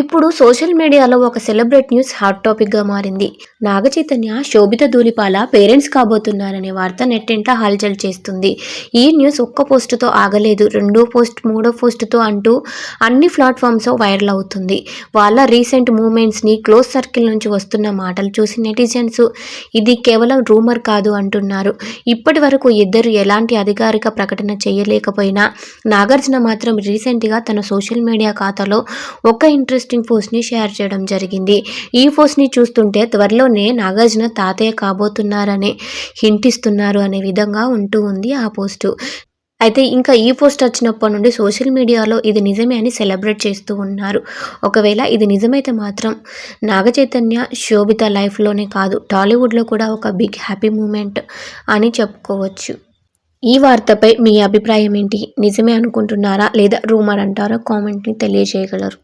ఇప్పుడు సోషల్ మీడియాలో ఒక సెలబ్రేట్ న్యూస్ హాట్ టాపిక్గా మారింది. నాగ చైతన్య శోభిత ధూళిపాల పేరెంట్స్ కాబోతున్నారనే వార్త నెట్టింట హల్చల్ చేస్తుంది. ఈ న్యూస్ ఒక్క పోస్టుతో ఆగలేదు. రెండో పోస్ట్ మూడో పోస్టుతో అంటూ అన్ని ప్లాట్ఫామ్స్ వైరల్ అవుతుంది. వాళ్ళ రీసెంట్ మూమెంట్స్ని క్లోజ్ సర్కిల్ నుంచి వస్తున్న మాటలు చూసి నెటిజన్స్ ఇది కేవలం రూమర్ కాదు అంటున్నారు. ఇప్పటి వరకు ఇద్దరు ఎలాంటి అధికారిక ప్రకటన చేయలేకపోయినా నాగార్జున మాత్రం రీసెంట్గా తన సోషల్ మీడియా ఖాతాలో ఒక ఇంట్రెస్ట్ ఇంట్రెస్టింగ్ పోస్ట్ని షేర్ చేయడం జరిగింది. ఈ పోస్ట్ని చూస్తుంటే త్వరలోనే నాగార్జున తాతయ్య కాబోతున్నారని హింట్ ఇస్తున్నారు అనే విధంగా ఉంటూ ఉంది ఆ పోస్టు. అయితే ఇంకా ఈ పోస్ట్ వచ్చినప్పటి నుండి సోషల్ మీడియాలో ఇది నిజమే అని సెలబ్రేట్ చేస్తూ ఉన్నారు. ఒకవేళ ఇది నిజమైతే మాత్రం నాగచైతన్య శోభిత లైఫ్లోనే కాదు టాలీవుడ్లో కూడా ఒక బిగ్ హ్యాపీ మూమెంట్ అని చెప్పుకోవచ్చు. ఈ వార్తపై మీ అభిప్రాయం ఏంటి? నిజమే అనుకుంటున్నారా లేదా రూమర్ అంటారా? కామెంట్ని తెలియజేయగలరు.